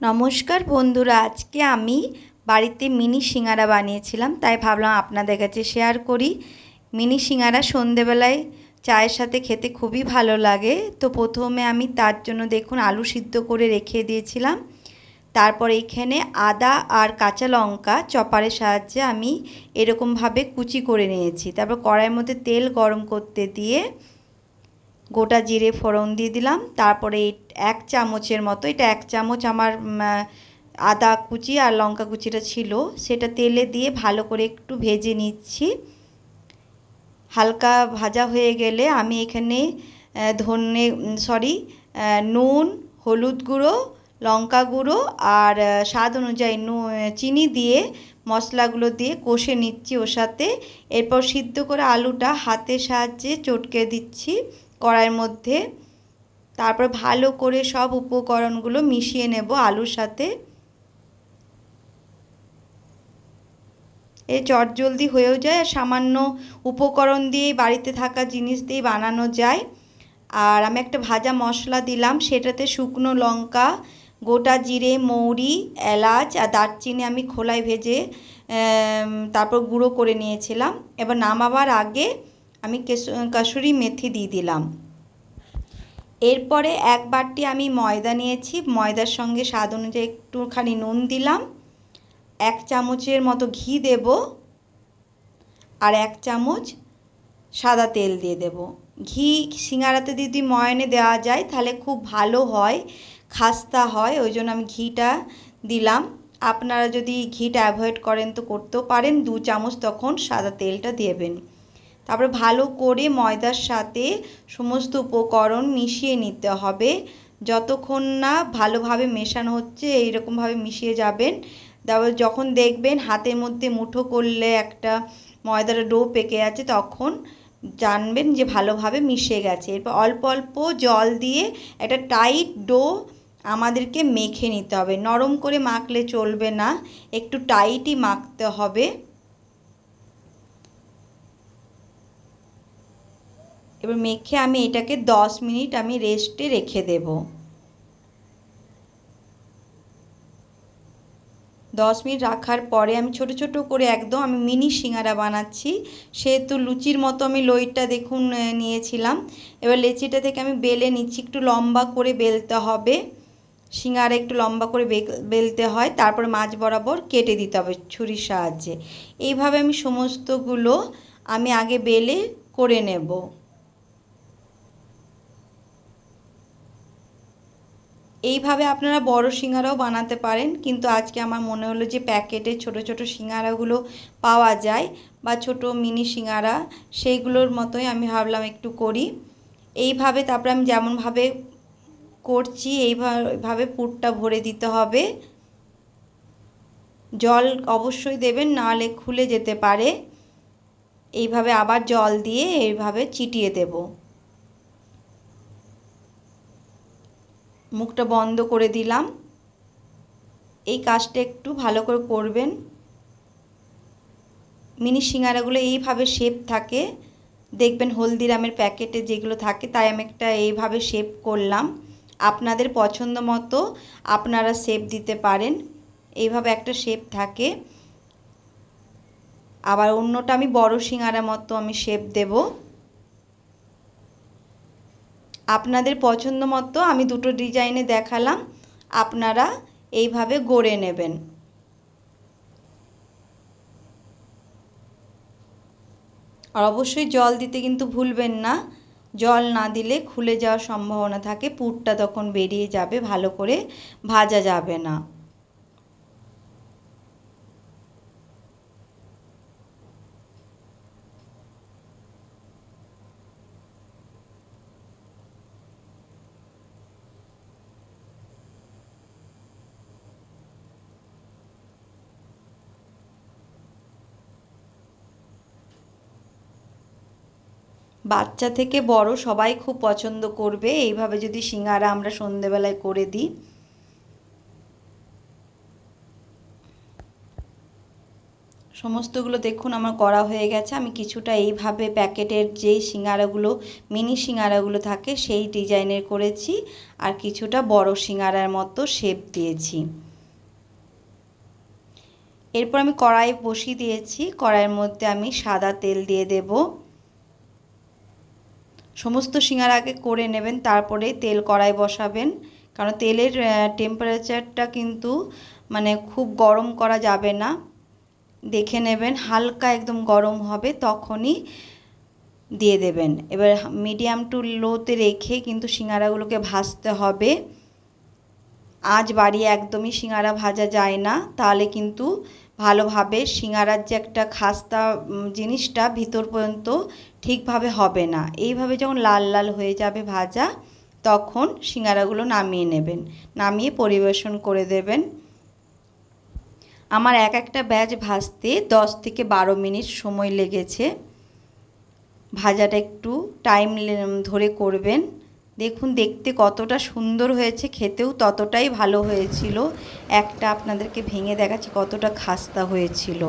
নমস্কার বন্ধুরা, আজকে আমি বাড়িতে মিনি সিঙ্গারা বানিয়েছিলাম, তাই ভাবলাম আপনাদের কাছে শেয়ার করি। মিনি সিঙ্গারা সন্ধেবেলায় চায়ের সাথে খেতে খুবই ভালো লাগে। তো প্রথমে আমি তার জন্য দেখুন আলু সিদ্ধ করে রেখে দিয়েছিলাম। তারপর এইখানে আদা আর কাঁচা লঙ্কা চপারের সাহায্যে আমি এরকমভাবে কুচি করে নিয়েছি। তারপর কড়াইয়ের মধ্যে তেল গরম করতে দিয়ে গোটা জিরে ফোড়ন দিয়ে দিলাম। তারপরে এক চামচের মতো, এটা এক চামচ আমার আদা কুচি আর লঙ্কা কুচিটা ছিল, সেটা তেলে দিয়ে ভালো করে একটু ভেজে নিচ্ছি। হালকা ভাজা হয়ে গেলে আমি এখানে ধনে সরি নুন, হলুদ গুঁড়ো, লঙ্কা গুঁড়ো আর স্বাদ অনুযায়ী নু চিনি দিয়ে মশলাগুলো দিয়ে কষে নিচ্ছি ওর সাথে। এরপর সিদ্ধ করে আলুটা হাতের সাহায্যে চটকে দিচ্ছি। কড়াইয়ের মধ্যে। তারপর ভালো করে সব উপকরণগুলো মিশিয়ে নেব আলুর সাথে। এই চটজলদি হয়েও যায়, আর সামান্য উপকরণ দিয়েই বাড়িতে থাকা জিনিস দিয়েই বানানো যায়। আর আমি একটা ভাজা মশলা দিলাম, সেটাতে শুকনো লঙ্কা, গোটা জিরে, মৌরি, এলাচ আর দারচিনি আমি খোলায় ভেজে তারপর গুঁড়ো করে নিয়েছিলাম। এবার নামাবার আগে আমি কাসুরি মেথি দিয়ে দিলাম। এরপরে এক বাটি আমি ময়দা নিয়েছি। ময়দার সঙ্গে স্বাদ অনুযায়ী একটুখানি নুন দিলাম। এক চামচের মতো ঘি দেব আর এক চামচ সাদা তেল দিয়ে দেব। ঘি সিঙ্গারাতে যদি ময়নে দেওয়া যায় তাহলে খুব ভালো হয়, খাস্তা হয়, ওই জন্য আমি ঘিটা দিলাম। আপনারা যদি ঘিটা অ্যাভয়েড করেন তো করতেও পারেন। দু চামচ তখন সাদা তেলটা দেবেন। তারপরে ভালো করে ময়দার সাথে সমস্ত উপকরণ মিশিয়ে নিতে হবে। যতক্ষণ না ভালোভাবে মেশানো হচ্ছে, এইরকমভাবে মিশিয়ে যাবেন। তারপর যখন দেখবেন হাতের মধ্যে মুঠো করলে একটা ময়দার ডো পেকে আছে, তখন জানবেন যে ভালোভাবে মিশে গেছে। এরপর অল্প অল্প জল দিয়ে একটা টাইট ডো আমাদেরকে মেখে নিতে হবে। নরম করে মাখলে চলবে না, একটু টাইটই মাখতে হবে। এবার মেখে আমি এটাকে দশ মিনিট আমি রেস্টে রেখে দেব। দশ মিনিট রাখার পরে আমি ছোট ছোট করে একদম আমি মিনি সিঙ্গারা বানাচ্ছি। সেহেতু লুচির মতো আমি লইটা দেখুন নিয়েছিলাম। এবার লেচিটা থেকে আমি বেলে নিচ্ছি, একটু লম্বা করে বেলতে হবে। সিঙ্গারা একটু লম্বা করে বেলতে হয়, তারপর মাছ বরাবর কেটে দিতে হবে ছুরির সাহায্যে। এইভাবে আমি সমস্তগুলো আমি আগে বেলে করে নেব। এইভাবে আপনারা বড় সিঙ্গারাও বানাতে পারেন, কিন্তু আজকে আমার মনে হলো যে প্যাকেটে ছোট ছোট সিঙ্গারাগুলো পাওয়া যায় বা ছোট মিনি সিঙ্গারা, সেইগুলোর মতোই আমি ভাবলাম একটু করি। এইভাবে তারপরে আমি যেমনভাবে করছি, এইভাবে পুরটা ভরে দিতে হবে। জল অবশ্যই দেবেন, নাহলে খুলে যেতে পারে। এইভাবে আবার জল দিয়ে এইভাবে চিটিয়ে দেবো। মুখটা বন্ধ করে দিলাম। এই কাজটা একটু ভালো করে করবেন। মিনি সিঙ্গারাগুলো এইভাবে শেপ থাকে। দেখবেন হলদিরামের প্যাকেটে যেগুলো থাকে, তাই আমি একটা এইভাবে শেপ করলাম। আপনাদের পছন্দ মতো আপনারা শেপ দিতে পারেন। এইভাবে একটা শেপ থাকে। আবার অন্যটা আমি বড় সিঙ্গারা মতো আমি শেপ দেবো। আপনাদের পছন্দ মতো আমি দুটো ডিজাইনে দেখালাম, আপনারা এইভাবে গড়ে নেবেন। আর অবশ্যই জল দিতে কিন্তু ভুলবেন না। জল না দিলে খুলে যাওয়ার সম্ভাবনা থাকে, পুরটা তখন বেরিয়ে যাবে, ভালো করে ভাজা যাবে না। বাচ্চা থেকে বড় সবাই খুব পছন্দ করবে। এইভাবে যদি সিঙ্গারা আমরা সন্ধেবেলায় করে দিই। সমস্তগুলো দেখুন আমার করা হয়ে গেছে। আমি কিছুটা এইভাবে প্যাকেটের যেই সিঙ্গারাগুলো, মিনি সিঙ্গারাগুলো থাকে সেই ডিজাইনের করেছি। আর কিছুটা বড় সিঙ্গারার মতো শেপ দিয়েছি। এরপর আমি কড়াই বসিয়ে দিয়েছি। কড়াইয়ের মধ্যে আমি সাদা তেল দিয়ে দেব। সমস্ত সিঙ্গার আগে করে নেবেন, তারপরে তেল কড়াই বসাবেন। কারণ তেলের টেম্পারেচারটা কিন্তু মানে খুব গরম করা যাবে না। দেখে নেবেন, হালকা একদম গরম হবে, তখনই দিয়ে দেবেন। এবার মিডিয়াম টু লোতে রেখে কিন্তু সিঙ্গারাগুলোকে ভাজতে হবে। আজ বাড়িয়ে একদমই সিঙ্গারা ভাজা যায় না, তাহলে কিন্তু ভালোভাবে সিঙ্গারার যে একটা খাস্তা জিনিসটা ভিতর পর্যন্ত ঠিকভাবে হবে না। এইভাবে যখন লাল লাল হয়ে যাবে ভাজা, তখন সিঙ্গারাগুলো নামিয়ে নেবেন। নামিয়ে পরিবেশন করে দেবেন। আমার এক একটা ব্যাচ ভাজতে দশ থেকে বারো মিনিট সময় লেগেছে। ভাজাটা একটু টাইম ধরে করবেন। দেখুন, দেখতে কতটা সুন্দর হয়েছে, খেতেও ততটাই ভালো হয়েছিল। একটা আপনাদেরকে ভেঙে দেখাচ্ছি কতটা খাস্তা হয়েছিল।